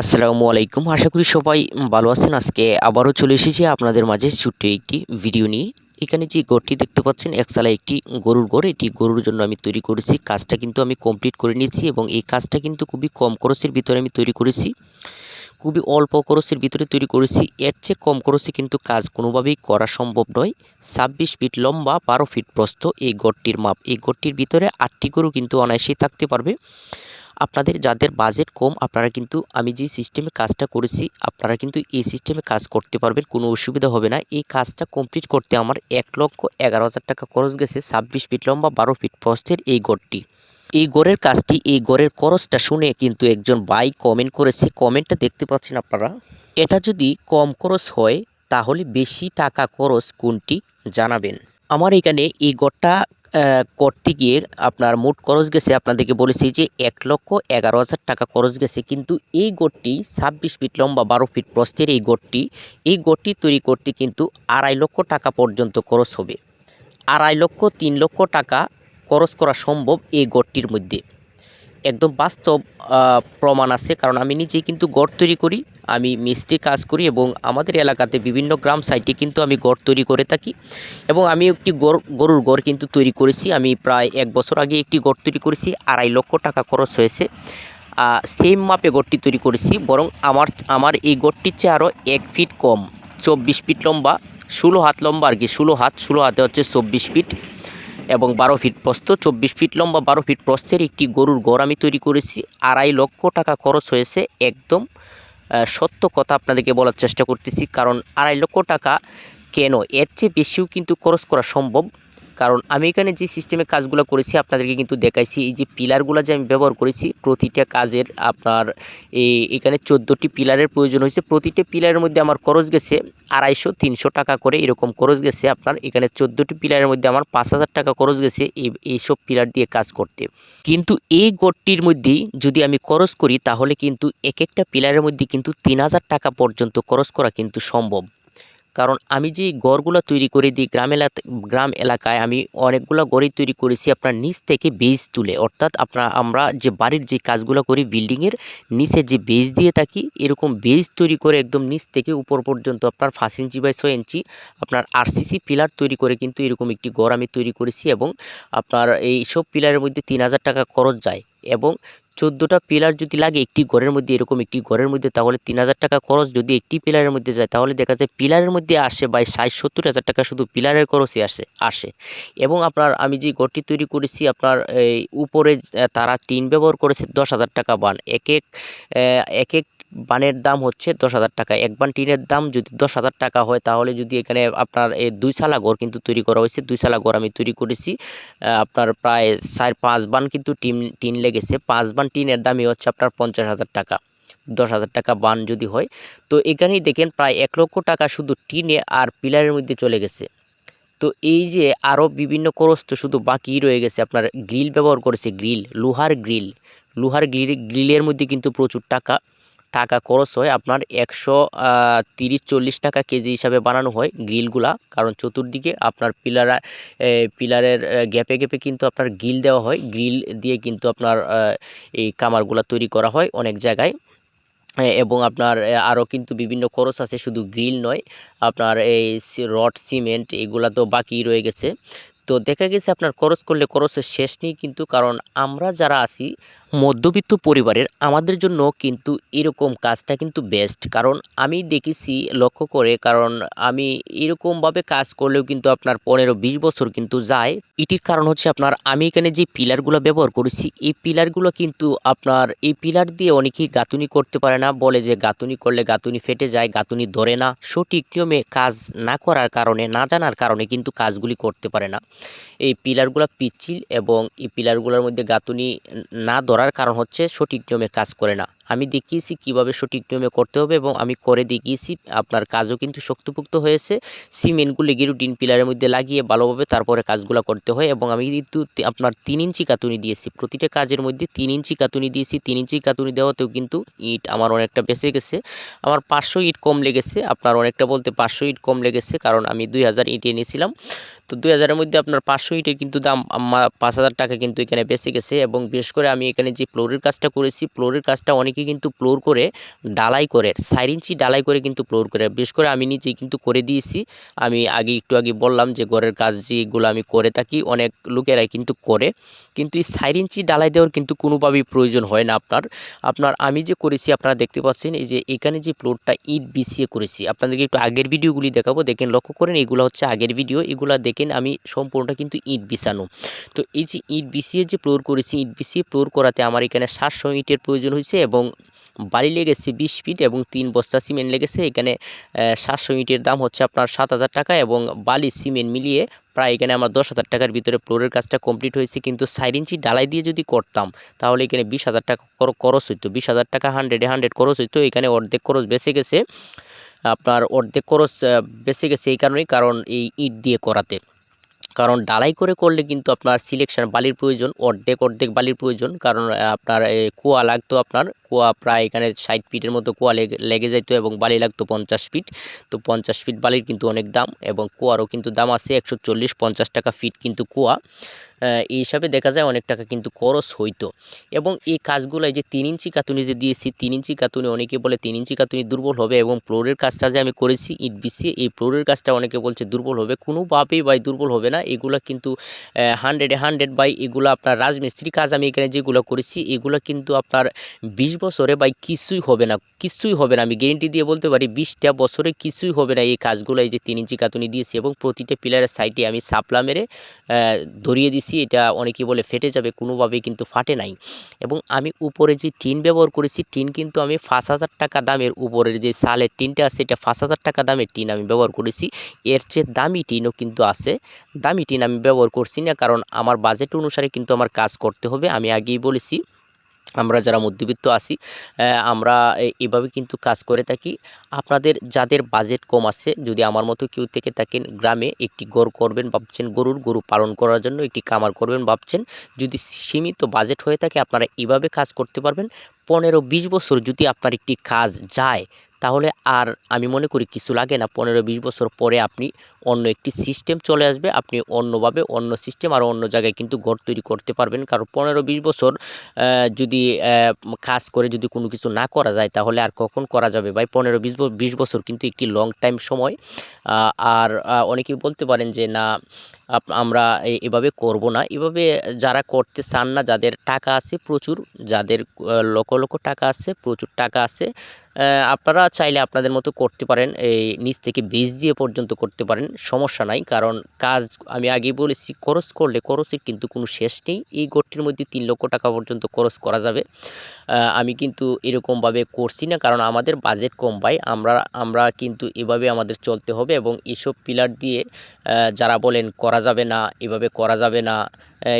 আসসালামু আলাইকুম। আশা করি সবাই ভালো আছেন। আজকে আবারও চলে এসেছি আপনাদের মাঝে ছোট্ট একটি ভিডিও নিয়ে। এখানে যে গড়টি দেখতে পাচ্ছেন একসালা একটি গরুর গড়। এটি গরুর জন্য আমি তৈরি করেছি। কাজটা কিন্তু আমি কমপ্লিট করে নিয়েছি এবং এই কাজটা কিন্তু খুবই কম খরচের ভিতরে আমি তৈরি করেছি। খুবই অল্প খরচের ভিতরে তৈরি করেছি। এর চেয়ে কম খরচে কিন্তু কাজ কোনোভাবেই করা সম্ভব নয়। ছাব্বিশ ফিট লম্বা, বারো ফিট প্রস্থ এই গড়টির মাপ। এই গড়টির ভিতরে আটটি গরু কিন্তু অনায়াসেই থাকতে পারবে। আপনাদের যাদের বাজেট কম, আপনারা কিন্তু আমি যে সিস্টেমে কাজটা করেছি, আপনারা কিন্তু এই সিস্টেমে কাজ করতে পারবেন, কোনো অসুবিধা হবে না। এই কাজটা কমপ্লিট করতে আমার এক লক্ষ এগারো হাজার টাকা খরচ গেছে, ছাব্বিশ ফিট লম্বা, বারো ফিট প্রস্থের এই গড়টি। এই গড়ের কাজটি, এই গড়ের খরচটা শুনে কিন্তু একজন ভাই কমেন্ট করেছে। কমেন্টটা দেখতে পাচ্ছেন আপনারা। এটা যদি কম খরচ হয়, তাহলে বেশি টাকা খরচ কোনটি? জানাবেন। আমার এখানে এই গড়টা করতে গিয়ে আপনার মোট খরচ গেছে, আপনাদেরকে বলেছি যে এক লক্ষ এগারো হাজার টাকা খরচ গেছে। কিন্তু এই গোটটি ছাব্বিশ ফিট লম্বা, বারো ফিট প্রস্তের এই গোটটি এই গোটটি তৈরি করতে কিন্তু আড়াই লক্ষ টাকা পর্যন্ত খরচ হবে। আড়াই লক্ষ, তিন লক্ষ টাকা খরচ করা সম্ভব এই গোটটির মধ্যে। একদম বাস্তব প্রমাণ আছে। কারণ আমি নিজেই কিন্তু গড় তৈরি করি, আমি মিস্ত্রি কাজ করি এবং আমাদের এলাকাতে বিভিন্ন গ্রাম সাইটে কিন্তু আমি গড় তৈরি করে থাকি এবং আমি একটি গরুর গড় কিন্তু তৈরি করেছি। আমি প্রায় এক বছর আগে একটি গড় তৈরি করেছি, আড়াই লক্ষ টাকা খরচ হয়েছে। সেম মাপে গড়টি তৈরি করেছি, বরং আমার আমার এই গড়টির চেয়ে আরও এক ফিট কম, চব্বিশ ফিট লম্বা, ষোলো হাত লম্বা আর কি, ষোলো হাত, ষোলো হাতে হচ্ছে চব্বিশ ফিট এবং বারো ফিট প্রস্থ, চব্বিশ ফিট লম্বা, বারো ফিট প্রস্থের একটি গরুর গড় আমি তৈরি করেছি। আড়াই লক্ষ টাকা খরচ হয়েছে, একদম সত্য কথা আপনাদেরকে বলার চেষ্টা করতেছি, কারণ আড়াই লক্ষ টাকা কেন? এর চেয়ে বেশিও কিন্তু খরচ করা সম্ভব। কারণ আমি এখানে যে সিস্টেমে কাজগুলো করেছি, আপনাদেরকে কিন্তু দেখাইছি। এই যে পিলারগুলো যে আমি ব্যবহার করেছি, প্রতিটা কাজের আপনার এই এখানে চোদ্দোটি পিলারের প্রয়োজন হয়েছে। প্রতিটা পিলারের মধ্যে আমার খরচ গেছে আড়াইশো, তিনশো টাকা করে এরকম খরচ গেছে আপনার। এখানে চোদ্দোটি পিলারের মধ্যে আমার পাঁচ হাজার টাকা খরচ গেছে এই, এইসব পিলার দিয়ে কাজ করতে। কিন্তু এই গড়টির মধ্যেই যদি আমি খরচ করি, তাহলে কিন্তু এক একটা পিলারের মধ্যে কিন্তু তিন হাজার টাকা পর্যন্ত খরচ করা কিন্তু সম্ভব। কারণ আমি যে গড়গুলো তৈরি করে দিই গ্রাম এলাকা গ্রাম এলাকায় আমি অনেকগুলো গড়ই তৈরি করেছি আপনার নিচ থেকে বেজ তুলে। অর্থাৎ আপনার, আমরা যে বাড়ির যে কাজগুলো করি বিল্ডিংয়ের নিচে যে বেজ দিয়ে থাকি, এরকম বেজ তৈরি করে একদম নিচ থেকে উপর পর্যন্ত আপনার পাঁচ ইঞ্চি বাই ছয় ইঞ্চি আপনার আরসিসি পিলার তৈরি করে কিন্তু এরকম একটি গড় আমি তৈরি করেছি এবং আপনার এই সব পিলারের মধ্যে তিন হাজার টাকা খরচ যায় এবং চোদ্দোটা পিলার যদি লাগে একটি ঘরের মধ্যে, এরকম একটি ঘরের মধ্যে, তাহলে তিন হাজার টাকা খরচ। যদি একটি পিলারের মধ্যে যায়, তাহলে দেখা যায় পিলারের মধ্যে আসে বা ষাট, সত্তর হাজার টাকা শুধু পিলারের খরচই আসে আসে। এবং আপনার, আমি যে ঘরটি তৈরি করেছি, আপনার এই উপরে তারা টিন ব্যবহার করেছে, দশ হাজার টাকা বান। এক এক এক এক বানের দাম হচ্ছে দশ হাজার টাকা। এক বান টিনের দাম যদি দশ হাজার টাকা হয়, তাহলে যদি এখানে আপনার এই দুই সালা ঘর কিন্তু তৈরি করা হয়েছে। দুই সালা ঘর আমি তৈরি করেছি আপনার প্রায় চার, পাঁচ বান কিন্তু টিন টিন লেগেছে। পাঁচ বান টিনের দামই হচ্ছে আপনার পঞ্চাশ হাজার টাকা, দশ হাজার টাকা বান যদি হয়। তো এখানেই দেখেন প্রায় এক লক্ষ টাকা শুধু টিনে আর পিলারের মধ্যে চলে গেছে। তো এই যে আরও বিভিন্ন খরচ তো শুধু বাকি রয়ে গেছে, আপনার গ্রিল ব্যবহার করেছে গ্রিল, লোহার গ্রিল। লোহার গ্রিল, গ্রিলের মধ্যে কিন্তু প্রচুর টাকা টাকা খরচ হয় আপনার একশো তিরিশ, চল্লিশ টাকা কেজি হিসাবে বানানো হয় গ্রিলগুলা। কারণ চতুর্দিকে আপনার পিলার পিলারের গ্যাপে গ্যাপে কিন্তু আপনার গ্রিল দেওয়া হয়। গ্রিল দিয়ে কিন্তু আপনার এই কামারগুলা তৈরি করা হয় অনেক জায়গায়। এবং আপনার আরও কিন্তু বিভিন্ন খরচ আছে, শুধু গ্রিল নয়, আপনার এই রড, সিমেন্ট এগুলা তো বাকি রয়ে গেছে। তো দেখা গেছে আপনার খরচ করলে খরচের শেষ নেই কিন্তু, কারণ আমরা যারা আছি মধ্যবিত্ত পরিবারের আমাদের জন্য কিন্তু এরকম কাজটা কিন্তু বেস্ট কারণ আমি দেখেছি লক্ষ্য করে, কারণ আমি এরকমভাবে কাজ করলেও কিন্তু আপনার পনেরো বিশ বছর কিন্তু যায়। এটির কারণ হচ্ছে আপনার, আমি এখানে যে পিলারগুলো ব্যবহার করেছি, এই পিলারগুলো কিন্তু আপনার, এই পিলার দিয়ে অনেকেই গাঁথুনি করতে পারে না। বলে যে গাঁথুনি করলে গাঁথুনি ফেটে যায়, গাঁথুনি ধরে না। সঠিক নিয়মে কাজ না করার কারণে, না জানার কারণে কিন্তু কাজগুলি করতে পারে না। এই পিলারগুলো পিচ্ছিল এবং এই পিলারগুলোর মধ্যে গাঁথুনি না ধরার কারণ হচ্ছে সঠিক নিয়মে কাজ করে না। আমি দেখিয়েছি কীভাবে সঠিক নিয়মে করতে হবে এবং আমি করে দেখিয়েছি, আপনার কাজও কিন্তু শক্তপোক্ত হয়েছে। সিমেন্টগুলো সিমেন্টগুলি গিরুটিন পিলারের মধ্যে লাগিয়ে ভালোভাবে তারপরে কাজগুলো করতে হয় এবং আমি কিন্তু আপনার তিন ইঞ্চি কাতুনি দিয়েছি। প্রতিটা কাজের মধ্যে তিন ইঞ্চি কাতুনি দিয়েছি। তিন ইঞ্চি কাতুনি দেওয়াতেও কিন্তু ইট আমার অনেকটা বেঁচে গেছে। আমার পাঁচশো ইট কম লেগেছে, আপনার অনেকটা বলতে পাঁচশো ইট কম লেগেছে কারণ আমি দুই হাজার ইট এনেছিলাম। তো দুই হাজারের মধ্যে আপনার পাঁচশো ইটের কিন্তু দাম পাঁচ হাজার টাকা কিন্তু এখানে বেঁচে গেছে এবং বিশেষ করে আমি এখানে যে ফ্লোরের কাজটা করেছি, ফ্লোরের কাজটা অনেকে কিন্তু ফ্লোর করে ডালাই করে, চার ইঞ্চি ডালাই করে কিন্তু ফ্লোর করে। বিশেষ করে আমি নিজেই কিন্তু করে দিয়েছি। আমি আগে একটু আগে বললাম যে ঘরের কাজ যেগুলো আমি করে থাকি, অনেক লোকেরাই কিন্তু করে। কিন্তু এই চার ইঞ্চি ডালাই দেওয়ার কিন্তু কোনোভাবেই প্রয়োজন হয় না আপনার। আপনার আমি যে করেছি, আপনারা দেখতে পাচ্ছেন এই যে এখানে যে ফ্লোরটা ইট বিছিয়ে করেছি। আপনাদেরকে একটু আগের ভিডিওগুলি দেখাবো। দেখেন, লক্ষ্য করেন, এগুলো হচ্ছে আগের ভিডিও। এগুলো দেখেন আমি সম্পূর্ণটা কিন্তু ইট বিছানো। তো এই যে ইট বিছিয়ে যে ফ্লোর করেছি, ইট বিছিয়ে ফ্লোর করাতে আমার এখানে সাতশো ইটের প্রয়োজন হয়েছে এবং বালি লেগেছে বিশ ফিট এবং তিন বস্তা সিমেন্ট লেগেছে। এখানে সাতশো ইটের দাম হচ্ছে আপনার সাত হাজার টাকা এবং বালি, সিমেন্ট মিলিয়ে প্রায় এখানে আমার দশ হাজার টাকার ভিতরে ফ্লোরের কাজটা কমপ্লিট হয়েছে। কিন্তু সাইড ইঞ্চি ডালাই দিয়ে যদি করতাম, তাহলে এখানে বিশ হাজার টাকা খরচ হইতো। বিশ হাজার টাকা হান্ড্রেডে হান্ড্রেড খরচ হইতো। এখানে অর্ধেক খরচ বেঁচে গেছে। আপনার অর্ধেক খরচ বেঁচে গেছে এই কারণেই, কারণ এই ইট দিয়ে করাতে। কারণ ডালাই করে করলে কিন্তু আপনার সিলেকশন বালির প্রয়োজন, অর্ধেক অর্ধেক বালির প্রয়োজন। কারণ আপনার কুয়া লাগতো আপনার, কুয়া প্রায় এখানে ষাট ফিটের মতো কুয়া লেগে যেত এবং বালি লাগতো পঞ্চাশ ফিট। তো পঞ্চাশ ফিট বালির কিন্তু অনেক দাম এবং কুয়ারও কিন্তু দাম আছে একশো চল্লিশ, পঞ্চাশ টাকা ফিট কিন্তু কুয়া। এই হিসাবে দেখা যায় অনেক টাকা কিন্তু খরচ হইতো। এবং এই কাজগুলো এই যে তিন ইঞ্চি কাতুনি যে দিয়েছি, তিন ইঞ্চি কাতুনি অনেকে বলে তিন ইঞ্চি কাতুনি দুর্বল হবে এবং ফ্লোরের কাজটা যে আমি করেছি, ইট বিছিয়ে এই ফ্লোরের কাজটা অনেকে বলছে দুর্বল হবে। কোনোভাবেই বাই দুর্বল হবে না। এগুলো কিন্তু হান্ড্রেডে হান্ড্রেড বাই এগুলো আপনার রাজমিস্ত্রি কাজ আমি এখানে যেগুলো করেছি, এগুলো কিন্তু আপনার বিশ বছরে বাই কিছুই হবে না, কিছুই হবে না। আমি গ্যারেন্টি দিয়ে বলতে পারি, বিশটা বছরে কিছুই হবে না এই কাজগুলো এই যে তিন ইঞ্চি কাতুনি দিয়েছি এবং প্রতিটা পিলারের সাইডে আমি সাপলা মেরে ধরিয়ে ধরিয়ে দিছি এটা অনেকে বলে ফেটে যাবে, কোনোভাবেই কিন্তু ফাটে নাই। এবং আমি উপরে যে টিন ব্যবহার করেছি, টিন কিন্তু আমি পাঁচ হাজার টাকা দামের উপরের যে সালের টিনটা আছে, এটা পাঁচ হাজার টাকা দামের টিন আমি ব্যবহার করেছি। এর চেয়ে দামি টিনও কিন্তু আছে। দামি টিন আমি ব্যবহার করছি না, কারণ আমার বাজেট অনুসারে কিন্তু আমার কাজ করতে হবে। আমি আগেই বলেছি আমরা যারা মধ্যবিত্ত আছি আমরা এভাবে কিন্তু কাজ করে থাকি। আপনাদের যাদের বাজেট কম আছে, যদি আমার মতো কেউ থেকে থাকেন, গ্রামে একটি গরু করবেন ভাবছেন গরুর, গরু পালন করার জন্য একটি কামার করবেন ভাবছেন, যদি সীমিত বাজেট হয়ে থাকে, আপনারা এভাবে কাজ করতে পারবেন। পনেরো বিশ বছর যদি আপনার একটি কাজ যায় তাহলে আর আমি মনে করি কিছু লাগে না। পনেরো বিশ বছর পরে আপনি অন্য একটি সিস্টেম চলে আসবে। আপনি অন্যভাবে অন্য সিস্টেম আর অন্য জায়গায় কিন্তু ঘর তৈরি করতে পারবেন। কারণ পনেরো বিশ বছর যদি কাজ করে যদি কোনো কিছু না করা যায়, তাহলে আর কখন করা যাবে? ভাই, পনেরো বিশ বিশ বছর কিন্তু একটি লং টাইম সময়। আর অনেকেই বলতে পারেন যে, না আমরা এভাবে করব না। এভাবে যারা করতে চান না, যাদের টাকা আছে প্রচুর, যাদের লক্ষ লক্ষ টাকা আছে, প্রচুর টাকা আছে আপনারা চাইলে আপনাদের মতো করতে পারেন। এই নিচ থেকে বীজ দিয়ে পর্যন্ত করতে পারেন, সমস্যা নাই। কারণ কাজ আমি আগেই বলেছি, খরচ করলে খরচের কিন্তু কোনো শেষ নেই। এই গোষ্ঠীর মধ্যে তিন লক্ষ টাকা পর্যন্ত খরচ করা যাবে। আমি কিন্তু এরকমভাবে করছি না, কারণ আমাদের বাজেট কম ভাই। আমরা আমরা কিন্তু এভাবে আমাদের চলতে হবে এবং এসব পিলার দিয়ে যারা বলেন করা যাবে না, এভাবে করা যাবে না।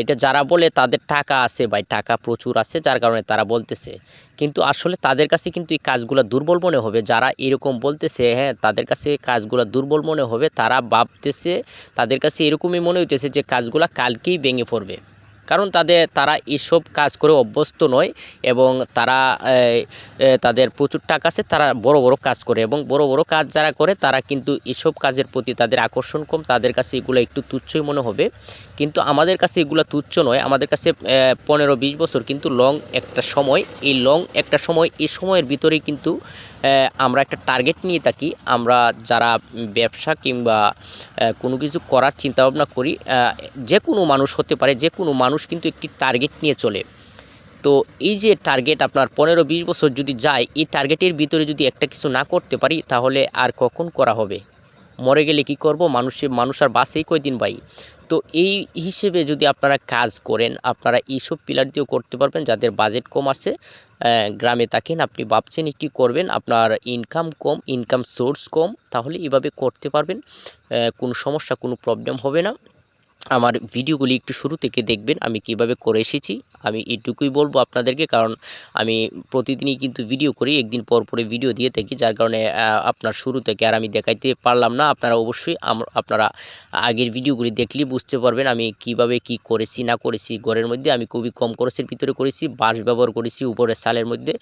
এটা যারা বলে তাদের টাকা আছে ভাই, টাকা প্রচুর আছে, যার কারণে তারা বলতেছে। কিন্তু আসলে তাদের কাছে কিন্তু এই কাজগুলো দুর্বল মনে হবে। যারা এরকম বলতেছে হ্যাঁ তাদের কাছে কাজগুলো দুর্বল মনে হবে, তারা ভাবতেছে, তাদের কাছে এরকমই মনে হইতেছে যে কাজগুলো কালকেই ভেঙে পড়বে। কারণ তাদের, তারা এসব কাজ করে অভ্যস্ত নয় এবং তারা তাদের প্রচুর টাকা আছে, তারা বড় বড় কাজ করে এবং বড় বড় কাজ যারা করে, তারা কিন্তু এসব কাজের প্রতি তাদের আকর্ষণ কম, তাদের কাছে এগুলো একটু তুচ্ছই মনে হবে। কিন্তু আমাদের কাছে এগুলো তুচ্ছ নয়, আমাদের কাছে পনেরো বিশ বছর কিন্তু লং একটা সময়, এই লং একটা সময় এই সময়ের ভিতরেই কিন্তু আমরা একটা টার্গেট নিয়ে থাকি। আমরা যারা ব্যবসা কিংবা কোনো কিছু করার চিন্তাভাবনা করি যে কোনো মানুষ হতে পারে, যে কোনো মানুষ কিন্তু একটি টার্গেট নিয়ে চলে। তো এই যে টার্গেট আপনার পনেরো বিশ বছর যদি যায়, এই টার্গেটের ভিতরে যদি একটা কিছু না করতে পারি, তাহলে আর কখন করা হবে? মরে গেলে কি করব? মানুষে, মানুষ আর বাসেই কয়দিন ভাই? তো এই হিসেবে যদি আপনারা কাজ করেন, আপনারা এইসব পিলার দিয়েও করতে পারবেন, যাদের বাজেট কম আছে গ্রামে থাকেন, আপনি ভাবছেন একটি করবেন, আপনার ইনকাম কম ইনকাম সোর্স কম, তাহলে এভাবে করতে পারবেন। কোনো সমস্যা, কোনো প্রবলেম হবে না। আমার ভিডিওগুলি একটু শুরু থেকে দেখবেন আমি কীভাবে করে এসেছি। আমি এটুকুই বলব আপনাদেরকে, কারণ আমি প্রতিদিনই কিন্তু ভিডিও করি, একদিন পর পরে ভিডিও দিয়ে থাকি, যার কারণে আপনার শুরু থেকে আর আমি দেখাইতে পারলাম না। আপনারা অবশ্যই আপনারা আগের ভিডিওগুলি দেখলেই বুঝতে পারবেন আমি কীভাবে কি করেছি, না করেছি। ঘরের মধ্যে আমি খুবই কম খরচের ভিতরে করেছি, বাঁশ ব্যবহার করেছি, উপরের সালের মধ্যে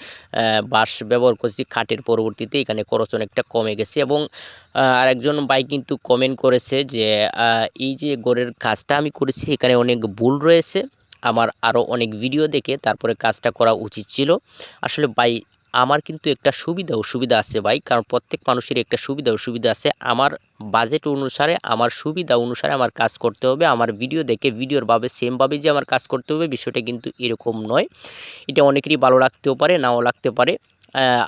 বাঁশ ব্যবহার করেছি, খাটের পরবর্তীতে এখানে খরচ অনেকটা কমে গেছে এবং আর একজন ভাই কিন্তু কমেন্ট করেছে যে এই যে গোড়ের কাজটা আমি করেছি, এখানে অনেক ভুল রয়েছে। আমার আরও অনেক ভিডিও দেখে তারপরে কাজটা করা উচিত ছিল। আসলে ভাই, আমার কিন্তু একটা সুবিধা অসুবিধা আছে ভাই, কারণ প্রত্যেক মানুষের একটা সুবিধা অসুবিধা আছে। আমার বাজেট অনুসারে, আমার সুবিধা অনুসারে আমার কাজ করতে হবে। আমার ভিডিও দেখে ভিডিওর ভাবে সেমভাবে যে আমার কাজ করতে হবে, বিষয়টা কিন্তু এরকম নয়। এটা অনেকেরই ভালো লাগতেও পারে, নাও লাগতে পারে।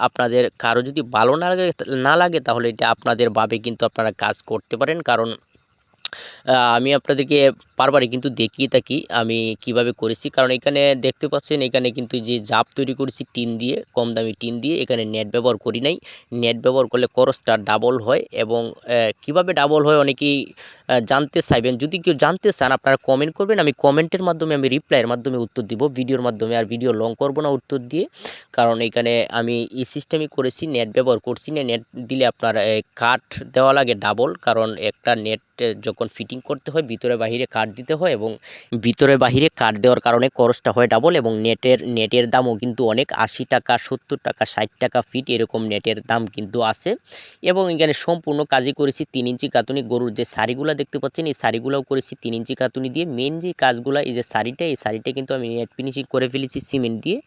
আপনাদের কারও যদি ভালো না লাগে না লাগে তাহলে এটা আপনাদের ভাবে কিন্তু আপনারা কাজ করতে পারেন। কারণ আমি আপনাদেরকে বারবারই কিন্তু দেখিয়ে থাকি আমি কীভাবে করেছি। কারণ এখানে দেখতে পাচ্ছেন, এখানে কিন্তু যে জাপ তৈরি করেছি টিন দিয়ে, কম দামি টিন দিয়ে, এখানে নেট ব্যবহার করি নাই। নেট ব্যবহার করলে খরচটা ডাবল হয় এবং কীভাবে ডাবল হয় অনেকেই জানতে চাইবেন। যদি কেউ জানতে চান, আপনারা কমেন্ট করবেন। আমি কমেন্টের মাধ্যমে, আমি রিপ্লাইয়ের মাধ্যমে উত্তর দিব ভিডিওর মাধ্যমে। আর ভিডিও লং করব না উত্তর দিয়ে। কারণ এখানে আমি এই সিস্টেমই করেছি, নেট ব্যবহার করছি না। নেট দিলে আপনার কাঠ দেওয়া লাগে ডাবল কারণ একটা নেট যখন ফিটিং করতে হয়, ভিতরে বাহিরে কাঠ দিতে হয় এবং ভিতরে বাহিরে কাঠ দেওয়ার কারণে খরচটা হয় ডাবল এবং নেটের নেটের দামও কিন্তু অনেক। আশি টাকা, সত্তর টাকা, ষাট টাকা ফিট এরকম নেটের দাম কিন্তু আছে। এবং এখানে সম্পূর্ণ কাজই করেছি তিন ইঞ্চি কাতুনি। গরুর যে শাড়িগুলো দেখতে পাচ্ছেন, এই শাড়িগুলোও করেছি তিন ইঞ্চি কাতুনি দিয়ে। মেন যে কাজগুলো, এই যে শাড়িটা, এই শাড়িটা কিন্তু আমি নেট ফিনিশিং করে ফেলেছি সিমেন্ট দিয়ে।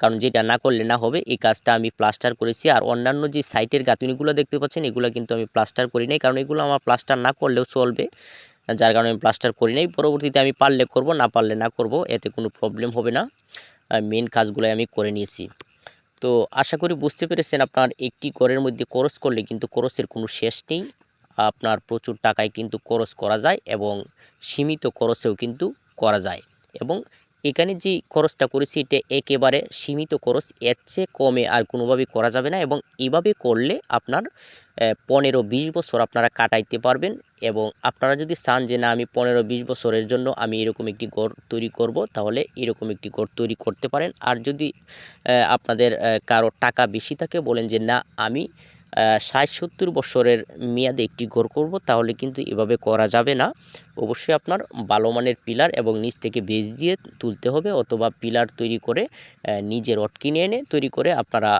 কারণ যেটা না করলে না হবে, এই কাজটা আমি প্লাস্টার করেছি। আর অন্যান্য যে সাইটের গাঁথুনিগুলো দেখতে পাচ্ছেন, এগুলো কিন্তু আমি প্লাস্টার করি নাই। কারণ এগুলো আমার প্লাস্টার না করলেও চলবে। যার কারণে আমি প্লাস্টার করি নাই। পরবর্তীতে আমি পারলে করব, না পারলে না করব, এতে কোনো প্রবলেম হবে না। মেন কাজগুলো আমি করে নিয়েছি। তো আশা করি বুঝতে পেরেছেন আপনার একটি ঘরের মধ্যে খরচ করলে কিন্তু খরচের কোনো শেষ নেই। আপনার প্রচুর টাকায় কিন্তু খরচ করা যায় এবং সীমিত খরচেও কিন্তু করা যায়। এবং এখানে যে খরচটা করেছি, এটা একেবারে সীমিত খরচ। এর চেয়ে কমে আর কোনোভাবেই করা যাবে না এবং এভাবে করলে আপনার পনেরো বিশ বছর আপনারা কাটাইতে পারবেন এবং আপনারা যদি চান যে, না, আমি পনেরো বিশ বছরের জন্য আমি এরকম একটি ঘর তৈরি করব তাহলে এরকম একটি ঘর তৈরি করতে পারেন। আর যদি আপনাদের কারও টাকা বেশি থাকে, বলেন যে, না, আমি ষাট সত্তর বছরের মেয়াদে একটি ঘর করব, তাহলে কিন্তু এভাবে করা যাবে না। অবশ্যই আপনার ভালো মানের পিলার এবং নিচ থেকে বেজ দিয়ে তুলতে হবে অথবা পিলার তৈরি করে নিজের নিজে রড কিনে এনে তৈরি করে আপনারা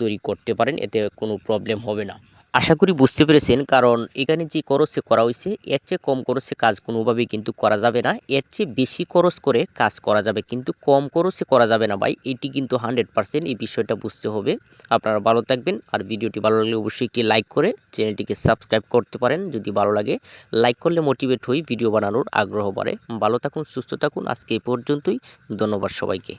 তৈরি করতে পারেন, এতে কোনো প্রবলেম হবে না। আশা করি বুঝতে পেরেছেন, কারণ এখানে যে খরচে করা হয়েছে, এর চেয়ে কম খরচে কাজ কোনোভাবেই কিন্তু করা যাবে না। এর চেয়ে বেশি খরচ করে কাজ করা যাবে, কিন্তু কম খরচে করা যাবে না ভাই। এটি কিন্তু হান্ড্রেড পার্সেন্ট এই বিষয়টা বুঝতে হবে। আপনারা ভালো থাকবেন, আর ভিডিওটি ভালো লাগলে অবশ্যই একটি লাইক করে চ্যানেলটিকে সাবস্ক্রাইব করতে পারেন যদি ভালো লাগে। লাইক করলে মোটিভেট হই, ভিডিও বানানোর আগ্রহ বাড়ে। ভালো থাকুন, সুস্থ থাকুন। আজকে এই পর্যন্তই। ধন্যবাদ সবাইকে।